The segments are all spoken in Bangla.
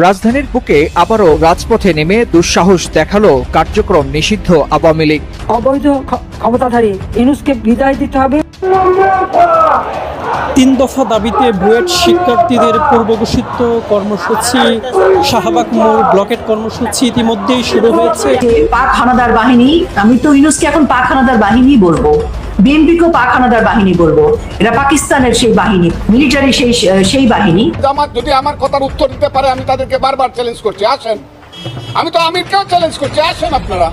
রাজধানীর বুকে আবারও রাজপথে নেমে দুঃসাহস দেখাল কার্যক্রম নিষিদ্ধ আওয়ামী লীগ। অবৈধ ক্ষ- ক্ষমতাধারী ইনুসকে বিদায় দিতে হবে। তিন দফা দাবিতে বুয়েট শিক্ষার্থীদের পূর্বঘোষিত কর্মসূচি শাহবাগ মোড় ব্লকেট কর্মসূচি ইতিমধ্যেই শুরু হয়েছে। পাক হানাদার বাহিনী আমি তো ইউনুসকে এখন পাক হানাদার বাহিনী বলব। বিএনপিকেও পাক হানাদার বাহিনী বলব। এটা পাকিস্তানের সেই বাহিনী মিলিটারি সেই সেই বাহিনী। আমার, যদি আমার কথার উত্তর দিতে পারে, আমি তাদেরকে বারবার চ্যালেঞ্জ করছি। আসেন। আমি তো আমিরকেও চ্যালেঞ্জ করছি। আসেন আপনারা।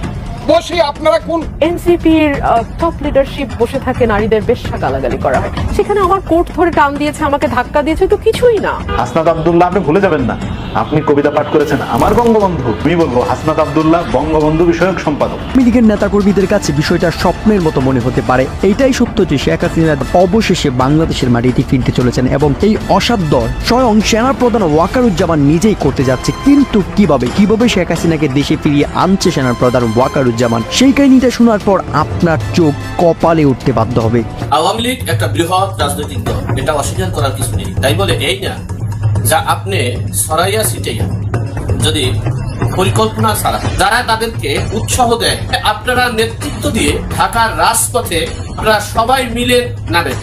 বসি আপনারা কোন এনসিপির টপ লিডারশিপ বসে থাকে নারীদের বেশ্যা গালাগালি করা। হয় সেখানে আমার কোর্ট ধরে টান দিয়েছে আমাকে ধাক্কা দিয়েছে তো কিছুই না। হাসনাত আব্দুল্লাহ আপনি ভুলে যাবেন না। আপনি কবিতা পাঠ করেছেন। আমার বঙ্গবন্ধু আমি বলব হাসনাত আব্দুল্লাহ বঙ্গবন্ধু বিষয়ক সম্পাদক। আওয়ামী লীগের নেতাকর্মীদের কাছে বিষয়টা স্বপ্নের মতো মনে হতে পারে। এইটাই সত্য যে শেখ হাসিনা অবশেষে বাংলাদেশের মাটিতে ফিরতে চলেছেন এবং এই অসাধ্য স্বয়ং সেনা সেনাপ্রধান ওয়াকারুজ্জামান নিজেই করতে যাচ্ছে। কিন্তু কীভাবে? কীভাবে শেখ হাসিনাকে দেশে ফিরিয়ে আনছে সেনা প্রধান সেনাপ্রধান ওয়াকারুজ্জামান সেই কাহিনীটা শোনার পর আপনার চোখ কপালে উঠতে বাধ্য হবে। আওয়ামী লীগ একটা বৃহৎ রাজনৈতিক দল। এটা অস্বীকার করার কিছু নেই। তাই বলে এই না যা আপনি সরাইয়া সিটাইয়া যদি পরিকল্পনা ছাড়া যারা তাদেরকে উৎসাহ দেয় আপনারা নেতৃত্ব দিয়ে ঢাকার রাজপথে আপনারা সবাই মিলে নামেন।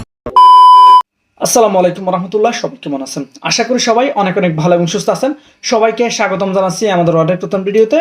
আসসালামু আলাইকুম রহমতুল্লাহ সবাই কেমন আছেন? আশা করি সবাই অনেক অনেক ভালো এবং সুস্থ আছেন। সবাইকে স্বাগতম জানাচ্ছি আমাদের অর্ডার প্রথম ভিডিওতে।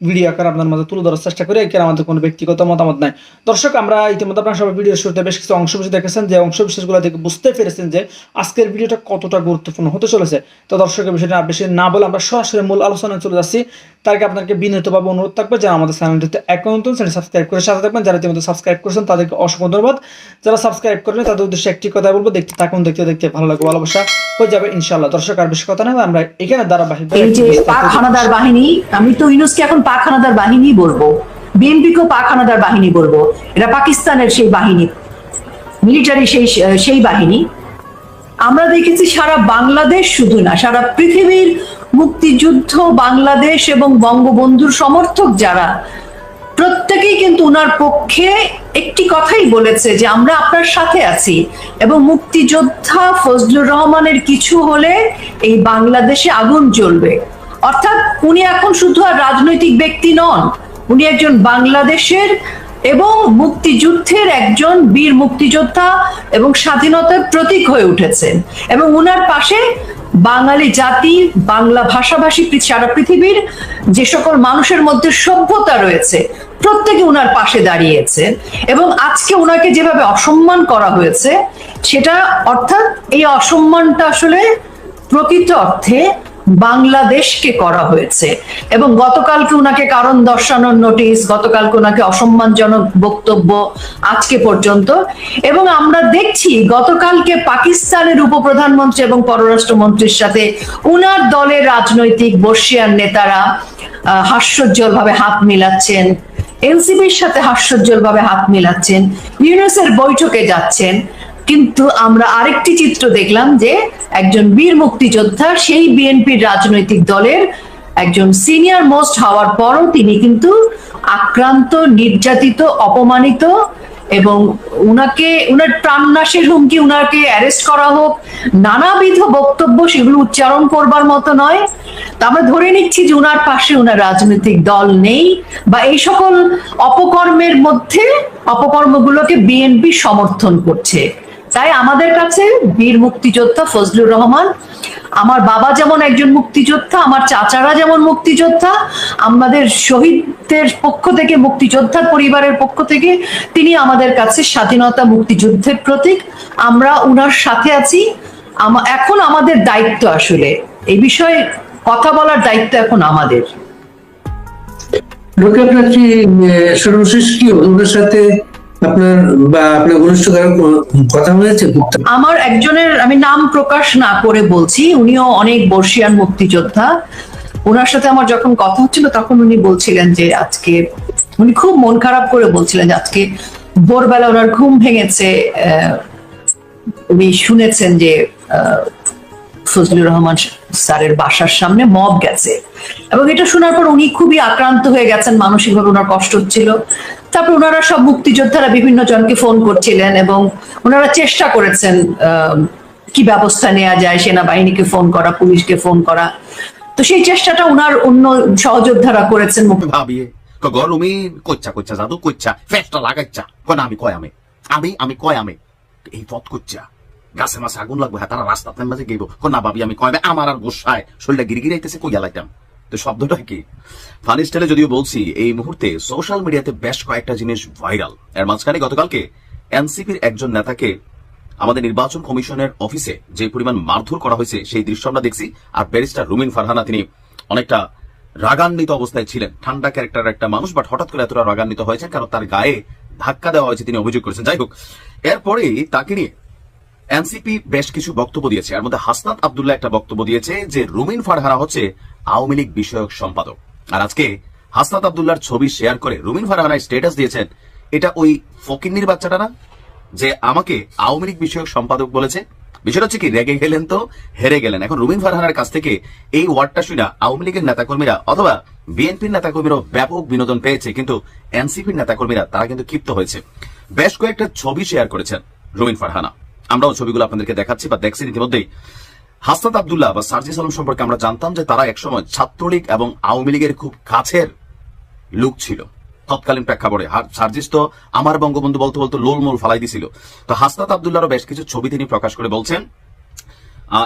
ভিডিও আকার আপনার মধ্যে তুলে ধরার চেষ্টা করি, এখানে আমাদের কোনো ব্যক্তিগত মতামত নাই। দর্শক, আমরা ইতিমধ্যে আপনার সবাই ভিডিও শুরুতে বেশ কিছু অংশ বিশেষ দেখেছেন, যে অংশ বিশেষগুলো থেকে বুঝতে পেরেছেন যে আজকের ভিডিওটা কতটা গুরুত্বপূর্ণ হতে চলেছে। তো দর্শকের বিষয়টা বেশি না বলে আমরা সরাসরি মূল আলোচনায় চলে যাচ্ছি। তার আগে আপনাকে বিনীতভাবে অনুরোধ থাকবে যারা আমাদের চ্যানেলটিতে এখন নতুন চ্যানেল সাবস্ক্রাইব করে সাথে থাকবেন। যারা ইতিমধ্যে সাবস্ক্রাইব করেছেন তাদেরকে অসংখ্য ধন্যবাদ। যারা সাবস্ক্রাইব করেন তাদের উদ্দেশ্যে একটি কথা বলব দেখতে থাকুন দেখতে দেখতে ভালো লাগবে ভালোবাসা হয়ে যাবে ইনশাল্লাহ দর্শক আর বেশি কথা নেই আমরা এখানে দ্বারাবাহিক এই যে পাক বাহিনী আমি তো ইউনুসকে এখন পাক হানাদার বাহিনী বলব। বিএনপিকেও পাক হানাদার বাহিনী বলব। এটা পাকিস্তানের সেই বাহিনী মিলিটারি সেই সেই বাহিনী। আমরা দেখেছি সারা বাংলাদেশ শুধু না সারা পৃথিবীর মুক্তিযুদ্ধ, বাংলাদেশ এবং বঙ্গবন্ধুর সমর্থক যারা, প্রত্যেকেই কিন্তু উনার পক্ষে একটি কথাই বলেছে যে আমরা আপনার সাথে আছি। এবং মুক্তিযোদ্ধা ফজলুর রহমানের কিছু হলে এই বাংলাদেশে আগুন জ্বলবে। অর্থাৎ উনি এখন শুধু আর রাজনৈতিক ব্যক্তি নন, উনি একজন বাংলাদেশের এবং মুক্তিযুদ্ধের একজন বীর মুক্তিযোদ্ধা এবং স্বাধীনতার প্রতীক হয়ে উঠেছেন। এবং উনার পাশে বাঙালি জাতি, বাংলা ভাষাভাষী সারা পৃথিবীর যে সকল মানুষের মধ্যে সভ্যতা রয়েছে, প্রত্যেকে উনার পাশে দাঁড়িয়েছে এবং আজকে ওনাকে যেভাবে অসম্মান করা হয়েছে, সেটা অর্থাৎ এই অসম্মানটা আসলে প্রকৃত অর্থে বাংলাদেশকে করা হয়েছে। এবং গতকালকে ওনাকে কারণ দর্শানোর নোটিশ গতকালকে ওনাকে অসম্মানজনক বক্তব্য আজকে পর্যন্ত। এবং আমরা দেখছি গতকালকে পাকিস্তানের উপপ্রধানমন্ত্রী এবং পররাষ্ট্রমন্ত্রীর সাথে উনার দলের রাজনৈতিক বর্ষিয়ান নেতারা হাস্যোজ্জ্বল ভাবে হাত মিলাচ্ছেন। এনসিপির সাথে হাস্যোজ্জ্বল ভাবে হাত মিলাচ্ছেন। ইউনেসের বৈঠকে যাচ্ছেন। কিন্তু আমরা আরেকটি চিত্র দেখলাম যে একজন বীর মুক্তিযোদ্ধা সেই বিএনপির রাজনৈতিক দলের একজন সিনিয়র মোস্ট হওয়ার পরও তিনি কিন্তু আক্রান্ত, নির্যাতিত, অপমানিত এবং উনাকে, উনার প্রাণনাশের হুমকি উনাকে অ্যারেস্ট করা হোক, নানাবিধ বক্তব্য সেগুলো উচ্চারণ করবার মতো নয়। আমরা ধরে নিচ্ছি যে উনার পাশে উনার রাজনৈতিক দল নেই বা এই সকল অপকর্মের মধ্যে অপকর্মগুলোকে বিএনপি সমর্থন করছে। তাই আমাদের কাছে বীর মুক্তিযোদ্ধা ফজলুর রহমান, আমার বাবা যেমন একজন মুক্তিযোদ্ধা, আমার চাচারা যেমন মুক্তিযোদ্ধা, আমাদের শহীদদের পক্ষ থেকে, মুক্তিযোদ্ধার পরিবারের পক্ষ থেকে তিনি আমাদের কাছে স্বাধীনতা মুক্তিযুদ্ধের প্রতীক। আমরা উনার সাথে আছি। এখন আমাদের দায়িত্ব আসলে। এই বিষয়ে কথা বলার দায়িত্ব এখন আমাদের। লোকে আপনার কি সর্বশেষ কি ওনার সাথে আপনার, বা আপনার ঘনিষ্ঠ কারও কথা হয়েছে? আমার একজনের, আমি নাম প্রকাশ না করে বলছি, উনিও অনেক বর্ষিয়ান মুক্তিযোদ্ধা। ওনার সাথে আমার যখন কথা হচ্ছিল, তখন উনি বলছিলেন যে আজকে, উনি খুব মন খারাপ করে বলছিলেন আজকে ভোরবেলা ওনার ঘুম ভেঙেছে উনি শুনেছেন যে ফজলুর রহমান স্যারের বাসার সামনে মব গেছে। এবং এটা শোনার পর উনি খুবই আক্রান্ত হয়ে গেছেন, মানসিকভাবে ওনার কষ্ট হচ্ছিল। তারপর ওনারা সব মুক্তিযোদ্ধারা বিভিন্ন জনকে ফোন করছিলেন এবং ওনারা চেষ্টা করেছেন কি ব্যবস্থা নেওয়া যায় সেনাবাহিনীকে ফোন করা পুলিশকে ফোন করা। তো সেই চেষ্টাটা ওনার অন্য সহযোদ্ধারা করেছেন ভাবিয়ে গরমে কচ্চা কচ্চা জাদু কচ্চা ফেসটা লাগাইচ্ছা। কোন আমি কয় আমি? আমি আমি কয় আমি? এই পথ কচ্চা গাছে মাছে আগুন লাগবে হ্যাঁ তারা রাস্তাতে মাঝে গেব কোন না ভাবি আমি কয় আমি, আমার আর গোসায়। শরীরটা গিরিগিরি আইতেছে কইয়া লাইতাম। তো শব্দটা কি? ফানি স্টাইলে যদিও বলছি, এই মুহূর্তে সোশ্যাল মিডিয়াতে বেশ কয়েকটা জিনিস ভাইরাল। এর মাঝখানে গতকালকে এনসিপির একজন নেতাকে আমাদের নির্বাচন কমিশনের অফিসে যে পরিমাণ মারধর করা হয়েছে, সেই দৃশ্য আমরা দেখছি, আর ব্যারিস্টার রুমিন ফারহানা, তিনি অনেকটা রাগান্বিত অবস্থায় ছিলেন। ঠান্ডা ক্যারেক্টার একটা মানুষ বাট হঠাৎ করে এতটা রাগান্বিত হয়েছেন, কারণ তার গায়ে ধাক্কা দেওয়া হয়েছে, তিনি অভিযোগ করেছেন। যাই হোক, এরপরেই তাকে নিয়ে এনসিপি বেশ কিছু বক্তব্য দিয়েছে। এর মধ্যে হাসনাত আব্দুল্লাহ একটা বক্তব্য দিয়েছে যে, রুমিন ফারহানা হচ্ছে আওয়ামী লীগ বিষয়ক সম্পাদক। আর আজকে হাসনাত আব্দুল্লাহর ছবি শেয়ার করে রুমিন ফারহানা স্ট্যাটাস দিয়েছেন, এটা ওই ফকিন্নির বাচ্চাটা না? যে আমাকে আওয়ামী লীগ বিষয়ক সম্পাদক বলেছে। বিষয়টা হচ্ছে কি, রেগে গেলেন তো, হেরে গেলেন। এখন রুমিন ফারহানার কাছ থেকে এই ওয়ার্ডটা শুনে আওয়ামী লীগের নেতাকর্মীরা অথবা বিএনপির নেতাকর্মীরাও ব্যাপক বিনোদন পেয়েছে, কিন্তু এনসিপির নেতাকর্মীরা তারা কিন্তু ক্ষিপ্ত হয়েছে। বেশ কয়েকটা ছবি শেয়ার করেছেন রুমিন ফারহানা। আমরাও ছবিগুলো আপনাদেরকে দেখাচ্ছি বা দেখছি ইতিমধ্যেই। হাসনাত আব্দুল্লাহ বা সার্জিস আলম সম্পর্কে আমরা জানতাম যে তারা একসময় ছাত্রলীগ এবং আওয়ামী লীগের খুব কাছের লোক ছিল। তৎকালীন প্রেক্ষাপটে। সার্জিস তো আমার বঙ্গবন্ধু বলতে বলতে লোলমোল ফালাই দিছিল। তো হাসনাত আব্দুল্লাহরও বেশ কিছু ছবি তিনি প্রকাশ করে বলছেন।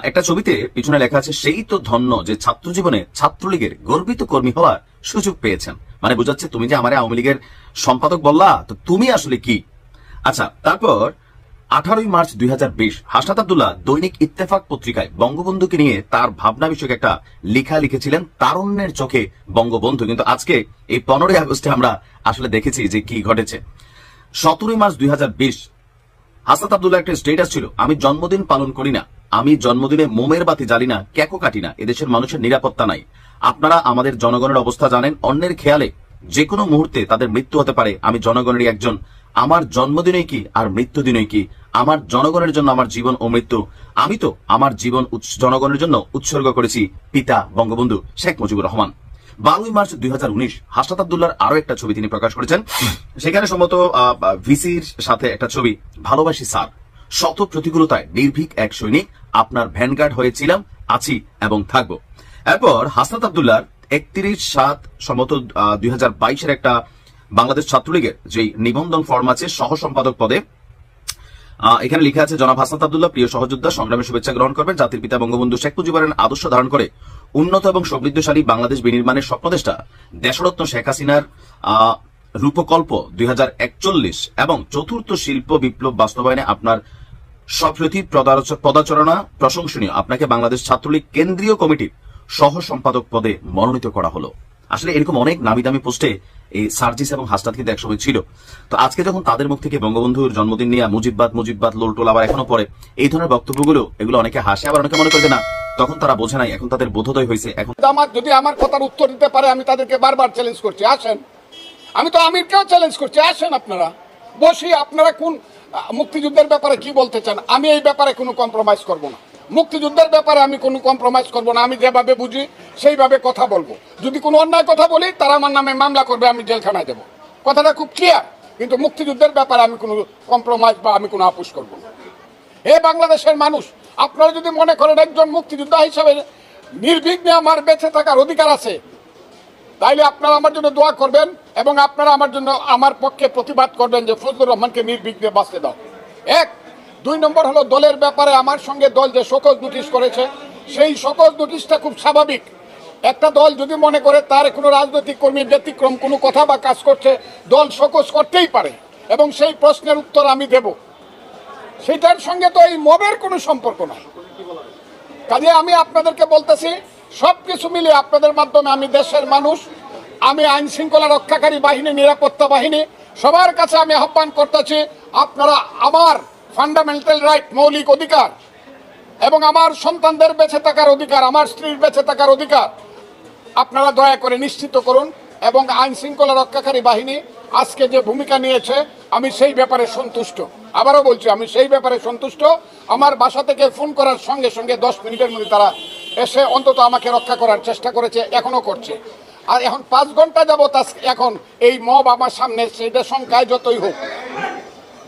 একটা ছবিতে পিছনে লেখা আছে, সেই তো ধন্য যে ছাত্র জীবনে ছাত্রলীগের গর্বিত কর্মী হওয়ার সুযোগ পেয়েছেন। মানে বোঝাচ্ছে, তুমি যে আমার আওয়ামী লীগের সম্পাদক বললা, তো তুমি আসলে কি? আচ্ছা তারপর আঠারোই মার্চ দুই হাজার বিশ হাসনাত আব্দুল্লাহ দৈনিক ইত্তেফাক পত্রিকায় বঙ্গবন্ধুকে নিয়ে তার ভাবনা বিষয়ক একটা লেখা লিখেছিলেন তারুণ্যের চোখে বঙ্গবন্ধু। কিন্তু আজকে এই পনেরোই আগস্টে আমরা আসলে দেখেছি যে কি ঘটেছে। সতেরোই মার্চ দুই হাজার বিশ হাসাত আব্দুল্লাহ একটা স্টেটাস ছিল, আমি জন্মদিন পালন করি না, আমি জন্মদিনে মোমের বাতি জ্বালি না ক্যাকো কাটি না, এদেশের মানুষের নিরাপত্তা নাই। আপনারা আমাদের জনগণের অবস্থা জানেন, অন্যের খেয়ালে যে কোনো মুহূর্তে তাদের মৃত্যু হতে পারে, আমি জনগণেরই একজন। আমার জন্মদিনই কি আর মৃত্যুদিনই কি আমার জনগণের জন্য আমার জীবন ও মৃত্যু। আমি তো আমার জীবন জনগণের জন্য উৎসর্গ করেছি, পিতা, বঙ্গবন্ধু শেখ মুজিবুর রহমান। বারোই মার্চ দুই হাজার উনিশ হাসনাত আব্দুল্লাহর আরও একটা ছবি তিনি প্রকাশ করেছেন। সেখানে সম্ভবত ভিসির সাথে একটা ছবি, ভালোবাসি স্যার। শত প্রতিকূলতায় নির্ভীক এক সৈনিক, আপনার ভ্যানগার্ড হয়েছিলাম, আছি এবং থাকব। এরপর হাসনাত আব্দুল্লাহর একত্রিশ সাত সম্ভবত দুই হাজার বাইশের একটা বাংলাদেশ ছাত্রলীগের যে নিবন্ধন ফর্ম আছে সহ সম্পাদক পদে এখানে লেখা আছে, জনাব হাসনাত আব্দুল্লাহ, প্রিয় সহযোদ্ধা, সংগ্রামে শুভেচ্ছা গ্রহণ করবেন। জাতির পিতা বঙ্গবন্ধু শেখ মুজিবুরের আদর্শ ধারণ করে উন্নত এবং সমৃদ্ধশালী বাংলাদেশ বিনির্মাণের স্বপ্নদেষ্টা দেশরত্ন শেখ হাসিনার রূপকল্প দুই হাজার একচল্লিশ এবং চতুর্থ শিল্প বিপ্লব বাস্তবায়নে আপনার সপ্রতি পদাচ- পদাচরণা প্রশংসনীয়। আপনাকে বাংলাদেশ ছাত্রলীগ কেন্দ্রীয় কমিটির সহ সম্পাদক পদে মনোনীত করা হলো। আসলে এরকম অনেক নামি দামি পোস্টে এই সার্জিস এবং হাসনাত কিন্তু একসময় ছিল। তো আজকে যখন তাদের মুখ থেকে বঙ্গবন্ধুর জন্মদিন নিয়ে মুজিববাদ মুজিববাদ, লোলটোল আবার এখনও পরে এই ধরনের বক্তব্যগুলো, এগুলো অনেকে হাসে, আবার অনেকে মনে করে না, তখন তারা বোঝে নাই, এখন তাদের বোধোদয় হয়েছে, এখন আমার যদি আমার কথার উত্তর দিতে পারে, আমি তাদেরকে বারবার চ্যালেঞ্জ করছি। আসেন। আমি তো আমিরকেও চ্যালেঞ্জ করছি। আসেন আপনারা। বসি, আপনারা কোন মুক্তিযুদ্ধের ব্যাপারে কি বলতে চান? আমি এই ব্যাপারে কোনো কম্প্রোমাইজ করব না। মুক্তিযুদ্ধের ব্যাপারে আমি কোনো কম্প্রোমাইজ করব না, আমি যেভাবে বুঝি সেইভাবে কথা বলব। যদি কোনো অন্যায় কথা বলি, তারা আমার নামে মামলা করবে, আমি জেলখানায় দেবো। কথাটা খুব ক্লিয়ার কিন্তু মুক্তিযুদ্ধের ব্যাপারে আমি কোনো কম্প্রোমাইজ বা আমি কোনো আপোষ করব না। হে বাংলাদেশের মানুষ, আপনারা যদি মনে করেন একজন মুক্তিযোদ্ধা হিসাবে নির্বিঘ্নে আমার বেঁচে থাকার অধিকার আছে, তাইলে আপনারা আমার জন্য দোয়া করবেন এবং আপনারা আমার জন্য, আমার পক্ষে প্রতিবাদ করবেন যে ফজলুর রহমানকে নির্বিঘ্নে বাঁচতে দাও। এক দুই নম্বর হলো দলের ব্যাপারে আমার সঙ্গে দল যে সকল নোটিশ করেছে, সেই সকল নোটিশটা খুব স্বাভাবিক। একটা দল যদি মনে করে তার কোনো রাজনৈতিক কর্মী ব্যতিক্রম, কোনো কথা বা কাজ করছে, দল সকোজ করতেই পারে এবং সেই প্রশ্নের উত্তর আমি দেব। সেটার সঙ্গে তো এই মবের কোনো সম্পর্ক নাই কাজে আমি আপনাদেরকে বলতেছি সব কিছু মিলিয়ে আপনাদের মাধ্যমে আমি দেশের মানুষ, আমি আইন শৃঙ্খলা রক্ষাকারী বাহিনী, নিরাপত্তা বাহিনী, সবার কাছে আমি আহ্বান করতেছি, আপনারা আমার ফান্ডামেন্টাল রাইট মৌলিক অধিকার। এবং আমার সন্তানদের বেঁচে থাকার অধিকার, আমার স্ত্রীর বেঁচে থাকার অধিকার, আপনারা দয়া করে নিশ্চিত করুন। এবং আইন শৃঙ্খলা রক্ষাকারী বাহিনী আজকে যে ভূমিকা নিয়েছে, আমি সেই ব্যাপারে সন্তুষ্ট। আবারও বলছি, আমি সেই ব্যাপারে সন্তুষ্ট। আমার বাসা থেকে ফোন করার সঙ্গে সঙ্গে দশ মিনিটের মধ্যে তারা এসে অন্তত আমাকে রক্ষা করার চেষ্টা করেছে এখনও করছে। আর এখন পাঁচ ঘণ্টা যাবত এখন এই মব আমার সামনে সেটা সংখ্যায় যতই হোক।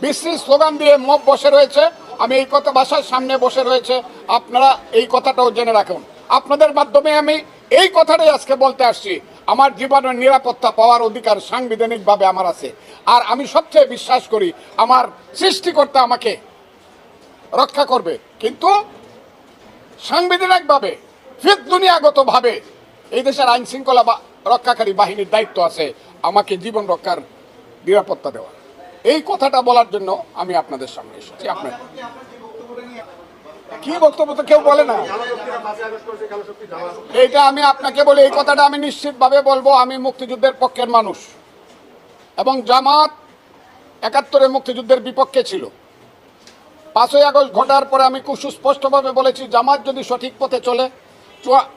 বিশ্রী স্লোগান দিয়ে মব বসে রয়েছে। আমি এই কথা বাসার সামনে বসে রয়েছে। আপনারা এই কথাটাও জেনে রাখুন। আপনাদের মাধ্যমে আমি এই কথাটাই আজকে বলতে আসছি। আমার জীবনের নিরাপত্তা পাওয়ার অধিকার সাংবিধানিকভাবে আমার আছে। আর আমি সবচেয়ে বিশ্বাস করি, আমার সৃষ্টিকর্তা আমাকে রক্ষা করবে। কিন্তু সাংবিধানিকভাবে ফিত দুনিয়াগতভাবে এই দেশের আইন শৃঙ্খলা রক্ষাকারী বাহিনীর দায়িত্ব আছে আমাকে জীবন রক্ষার নিরাপত্তা দেওয়া। এই কথাটা বলার জন্য আমি আপনাদের সামনে এসেছি। আপনার কি বক্তব্য তো কেউ বলে না। এইটা আমি আপনাকে বলি, এই কথাটা আমি নিশ্চিতভাবে বলব, আমি মুক্তিযুদ্ধের পক্ষের মানুষ। এবং জামাত একাত্তরে মুক্তিযুদ্ধের বিপক্ষে ছিল। পাঁচই আগস্ট ঘটার পরে আমি খুব সুস্পষ্টভাবে বলেছি, জামাত যদি সঠিক পথে চলে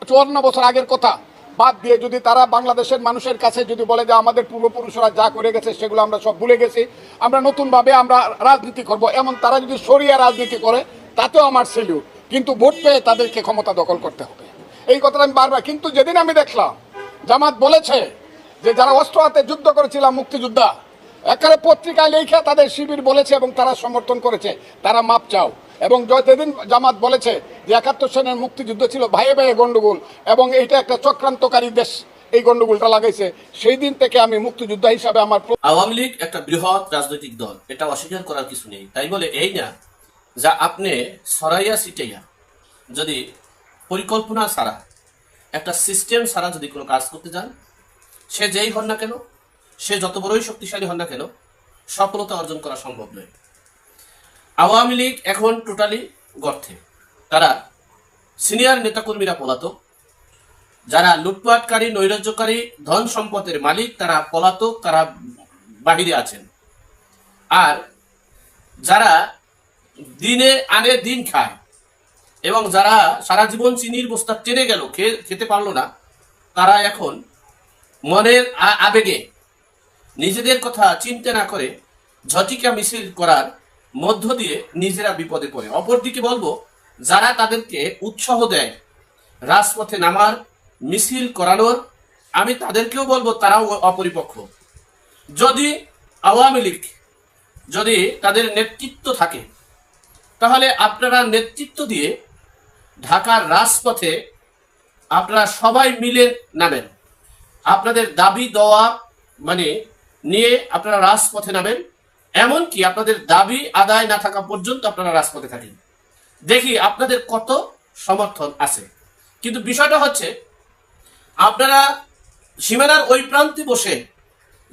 চুয়ান্ন বছর আগের কথা বাদ দিয়ে যদি তারা বাংলাদেশের মানুষের কাছে যদি বলে যে আমাদের পূর্বপুরুষরা যা করে গেছে সেগুলো আমরা সব ভুলে গেছি, আমরা নতুনভাবে আমরা রাজনীতি করব। এমন তারা যদি সরিয়া রাজনীতি করে, তাতেও আমার সেলিউট কিন্তু ভোট পেয়ে তাদেরকে ক্ষমতা দখল করতে হবে। এই কথাটা আমি বারবার কিন্তু যেদিন আমি দেখলাম, জামাত বলেছে যে যারা অস্ত্র হাতে যুদ্ধ করেছিলাম, মুক্তিযোদ্ধা, একেবারে পত্রিকায় লেখা তাদের শিবির বলেছে এবং তারা সমর্থন করেছে। তারা মাপ চাও। এবং য- যেদিন জামাত বলেছে যে একাত্তর সনের মুক্তিযুদ্ধ ছিল ভাইয়ে ভাইয়ে গন্ডগোল, এবং এইটা একটা চক্রান্তকারী দেশ, এই গন্ডগোলটা লাগাইছে, সেই দিন থেকে আমি মুক্তিযোদ্ধা হিসাবে আমার আওয়ামী লীগ একটা বৃহৎ রাজনৈতিক দল, এটা অস্বীকার করার কিছু নেই। তাই বলে এই না যা আপনি সরাইয়া সিটাইয়া যদি পরিকল্পনা ছাড়া, একটা সিস্টেম ছাড়া যদি কোনো কাজ করতে যান, সে যেই হন না কেন, সে যত বড়ই শক্তিশালী হন না কেন, সফলতা অর্জন করা সম্ভব নয়। আওয়ামী লীগ এখন টোটালি গর্থে তারা সিনিয়র নেতাকর্মীরা পলাতক। যারা লুটপাটকারী, নৈরাজ্যকারী, ধন সম্পদের মালিক, তারা পলাতক, তারা বাহিরে আছেন। আর যারা দিনে আনে দিন খায় এবং যারা সারা জীবন চিনির বস্তা টেনে গেল খেতে পারল না, তারা এখন মনের আবেগে নিজেদের কথা চিন্তা না করে ঝটিকা মিছিল করার মধ্য দিয়ে নিজেরা বিপদে পড়ে। অপরদিকে বলব, যারা তাদেরকে উৎসাহ দেয়, রাজপথে নামার, মিছিল করানোর, আমি তাদেরকেও বলব, তারাও অপরিপক্ষ যদি আওয়ামী লীগ, যদি তাদের নেতৃত্ব থাকে, তাহলে আপনারা নেতৃত্ব দিয়ে ঢাকার রাজপথে আপনারা সবাই মিলে নামেন। আপনাদের দাবি, দেওয়া মানে নিয়ে আপনারা রাজপথে নামেন। এমনকি আপনাদের দাবি আদায় না থাকা পর্যন্ত আপনারা রাজপথে থাকেন। দেখি আপনাদের কত সমর্থন আছে। কিন্তু বিষয়টা হচ্ছে, আপনারা সীমানার ওই প্রান্তে বসে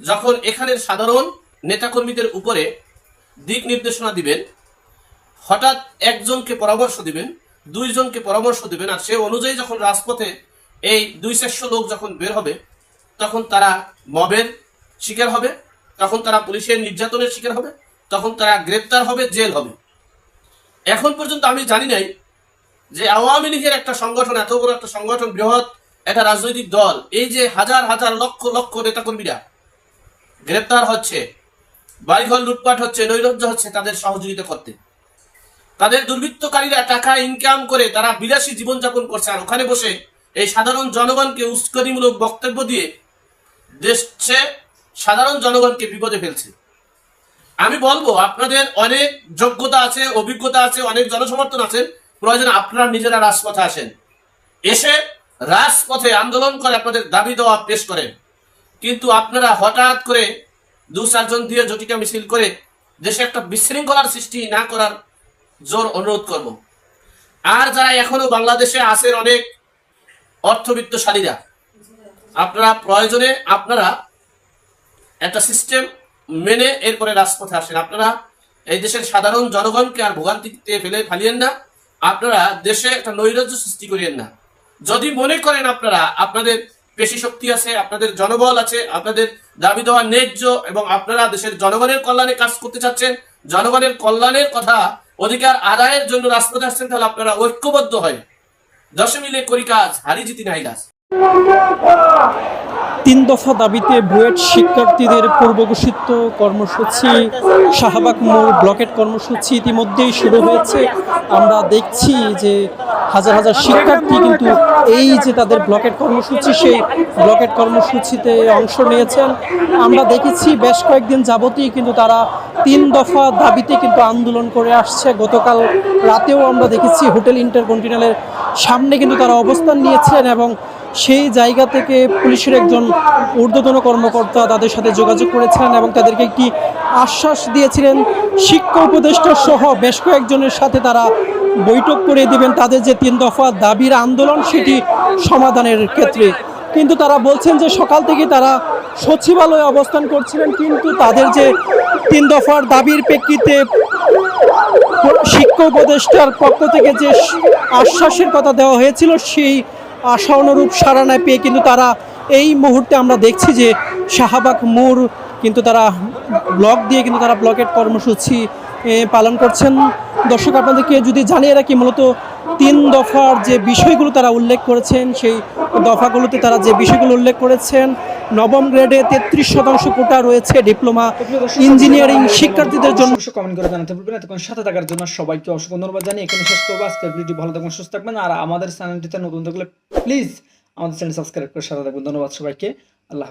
যখন এখানের সাধারণ নেতাকর্মীদের উপরে দিক নির্দেশনা দিবেন, হঠাৎ একজনকে পরামর্শ দিবেন, দুইজনকে পরামর্শ দিবেন, আর সে অনুযায়ী যখন রাজপথে এই দুই চারশো লোক যখন বের হবে, তখন তারা মবের শিকার হবে। তখন তারা পুলিশের নির্যাতনের শিকার হবে, তখন তারা গ্রেপ্তার হবে, জেল হবে। এখন পর্যন্ত আমি জানি নাই যে আওয়ামী লীগের একটা সংগঠন, এত বড় একটা সংগঠন, বৃহৎ একটা রাজনৈতিক দল, এই যে হাজার হাজার লক্ষ লক্ষ নেতাকর্মীরা গ্রেপ্তার হচ্ছে, বাড়িঘর লুটপাট হচ্ছে, নৈরাজ্য হচ্ছে তাদের সহযোগিতা করতে। তাদের দুর্বৃত্তকারীরা টাকা ইনকাম করে তারা বিলাসী জীবনযাপন করছে আর ওখানে বসে এই সাধারণ জনগণকে উস্কানিমূলক বক্তব্য দিয়ে দেশে সাধারণ জনগণকে বিপদে ফেলছে। আমি বলব, আপনাদের অনেক যোগ্যতা আছে, অভিজ্ঞতা আছে, অনেক জনসমর্থন আছে, প্রয়োজন আপনারা নিজেরা রাজপথে আসেন। এসে রাজপথে আন্দোলন করে আপনাদের দাবি দেওয়া পেশ করেন। কিন্তু আপনারা হঠাৎ করে দু চারজন দিয়ে জটিকা মিছিল করে দেশে একটা বিশৃঙ্খলার সৃষ্টি না করার জোর অনুরোধ করব। আর যারা এখনও বাংলাদেশে আছেন অনেক অর্থবিত্তশালীরা, আপনারা প্রয়োজনে আপনারা একটা সিস্টেম মেনে এরপরে রাজপথে আসেন। আপনারা এই দেশের সাধারণ জনগণকে আর ভোগান্তিতে ফেলে ফালিয়েন না। আপনারা দেশে একটা নৈরাজ্য সৃষ্টি করিয়েন না। যদি মনে করেন আপনারা, আপনাদের পেশি শক্তি আছে, আপনাদের জনবল আছে, আপনাদের দাবি দেওয়া ন্যায্য এবং আপনারা দেশের জনগণের কল্যাণে কাজ করতে চাচ্ছেন, জনগণের কল্যাণের কথা অধিকার আদায়ের জন্য রাজপথে আসছেন, তাহলে আপনারা ঐক্যবদ্ধ হয় দশ মিলে করি কাজ, হারি জিতি নাই লাজ তিন দফা দাবিতে বুয়েট শিক্ষার্থীদের পূর্বঘোষিত কর্মসূচি, শাহবাগ মোড় ব্লকেট কর্মসূচি ইতিমধ্যেই শুরু হয়েছে। আমরা দেখছি যে হাজার হাজার শিক্ষার্থী কিন্তু এই যে তাদের ব্লকেট কর্মসূচি, সেই ব্লকেট কর্মসূচিতে অংশ নিয়েছেন। আমরা দেখেছি বেশ কয়েকদিন যাবতই কিন্তু তারা তিন দফা দাবিতে কিন্তু আন্দোলন করে আসছে। গতকাল রাতেও আমরা দেখেছি হোটেল ইন্টারকন্টিনেন্টালের সামনে কিন্তু তারা অবস্থান নিয়েছেন এবং সেই জায়গা থেকে পুলিশের একজন ঊর্ধ্বতন কর্মকর্তা তাদের সাথে যোগাযোগ করেছিলেন এবং তাদেরকে একটি আশ্বাস দিয়েছিলেন? শিক্ষা উপদেষ্টা সহ বেশ কয়েকজনের সাথে তারা বৈঠক করে দিবেন। তাদের যে তিন দফা দাবির আন্দোলন সেটি সমাধানের ক্ষেত্রে। কিন্তু তারা বলছেন যে সকাল থেকে তারা সচিবালয়ে অবস্থান করছিলেন, কিন্তু তাদের যে তিন দফার দাবির প্রেক্ষিতে শিক্ষা উপদেষ্টার পক্ষ থেকে যে আশ্বাসের কথা দেওয়া হয়েছিল, সেই আশা অনুরূপ সাড়া না পেয়ে কিন্তু তারা এই মুহূর্তে আমরা দেখছি যে শাহবাগ মোর কিন্তু তারা ব্লক দিয়ে কিন্তু তারা ব্লকের কর্মসূচি পালন করছেন। দর্শক, আপনাদেরকে যদি জানিয়ে রাখি, মূলত তিন দফার যে বিষয়গুলো তারা উল্লেখ করেছেন, সেই দফাগুলোতে তারা যে বিষয়গুলো উল্লেখ করেছেন নবম গ্রেডে তেত্রিশ শতাংশ কোটা রয়েছে ডিপ্লোমা ইঞ্জিনিয়ারিং শিক্ষার্থীদের জন্য। কমেন্ট করে জানাতে ভুলবেন এতক্ষণ সাথে থাকার জন্য সবাইকে অসংখ্য ধন্যবাদ জানিয়ে এখানে শেষ করব। আজকের ভিডিও ভালো থাকবেন, সুস্থ থাকবেন। আর আমাদের চ্যানেলটিতে নতুন থাকলে প্লিজ আমাদের চ্যানেল সাবস্ক্রাইব করে সাথে থাকবেন। ধন্যবাদ সবাইকে। আল্লাহ।